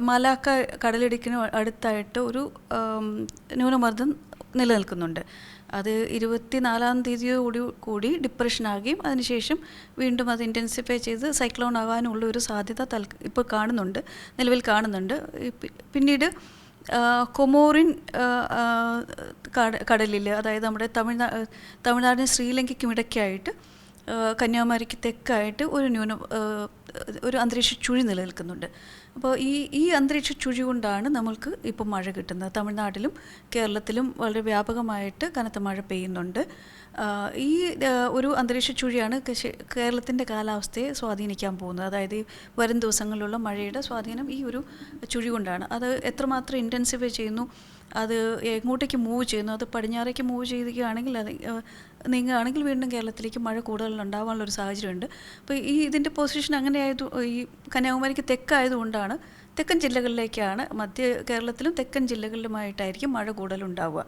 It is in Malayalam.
മലാക്ക കടലിടുക്കിന് അടുത്തായിട്ട് ഒരു ന്യൂനമർദ്ദം നിലനിൽക്കുന്നുണ്ട്. അത് ഇരുപത്തിനാലാം തീയതിയോടുകൂടി കൂടി ഡിപ്രഷനാകുകയും അതിനുശേഷം വീണ്ടും അത് ഇന്റൻസിഫൈ ചെയ്ത് സൈക്ലോൺ ആകാനുള്ള ഒരു സാധ്യത തൽ ഇപ്പോൾ കാണുന്നുണ്ട് നിലവിൽ കാണുന്നുണ്ട്. പിന്നീട് കൊമോറിൻ കടലിൽ അതായത് നമ്മുടെ തമിഴ്നാ തമിഴ്നാടിനും ശ്രീലങ്കയ്ക്കും ഇടയ്ക്കായിട്ട് കന്യാകുമാരിക്ക് തെക്കായിട്ട് ഒരു ന്യൂന ഒരു അന്തരീക്ഷ ചുഴി നിലനിൽക്കുന്നുണ്ട്. അപ്പോൾ ഈ ഈ അന്തരീക്ഷ ചുഴി കൊണ്ടാണ് നമ്മൾക്ക് ഇപ്പോൾ മഴ കിട്ടുന്നത്. തമിഴ്നാട്ടിലും കേരളത്തിലും വളരെ വ്യാപകമായിട്ട് കനത്ത മഴ പെയ്യുന്നുണ്ട്. ഈ ഒരു അന്തരീക്ഷ ചുഴിയാണ് കേരളത്തിന്റെ കാലാവസ്ഥയെ സ്വാധീനിക്കാൻ പോകുന്നത്. അതായത് ഈ വരും ദിവസങ്ങളിലുള്ള മഴയുടെ സ്വാധീനം ഈ ഒരു ചുഴി കൊണ്ടാണ്. അത് എത്രമാത്രം ഇന്റൻസിഫൈ ചെയ്യുന്നു? അത് എങ്ങോട്ടേക്ക് മൂവ് ചെയ്യുന്നു? അത് പടിഞ്ഞാറേക്ക് മൂവ് ചെയ്യുകയാണെങ്കിൽ അത് നീങ്ങുകയാണെങ്കിൽ വീണ്ടും കേരളത്തിലേക്ക് മഴ കൂടുതൽ ഉണ്ടാവാനുള്ള ഒരു സാഹചര്യമുണ്ട്. അപ്പോൾ ഈ ഇതിന്റെ പൊസിഷൻ അങ്ങനെ ആയത് ഈ കന്യാകുമാരിക്ക് തെക്കായതുകൊണ്ടാണ് തെക്കൻ ജില്ലകളിലേക്കാണ് മധ്യ കേരളത്തിലും തെക്കൻ ജില്ലകളിലുമായിട്ടായിരിക്കും മഴ കൂടുതലുണ്ടാവുക.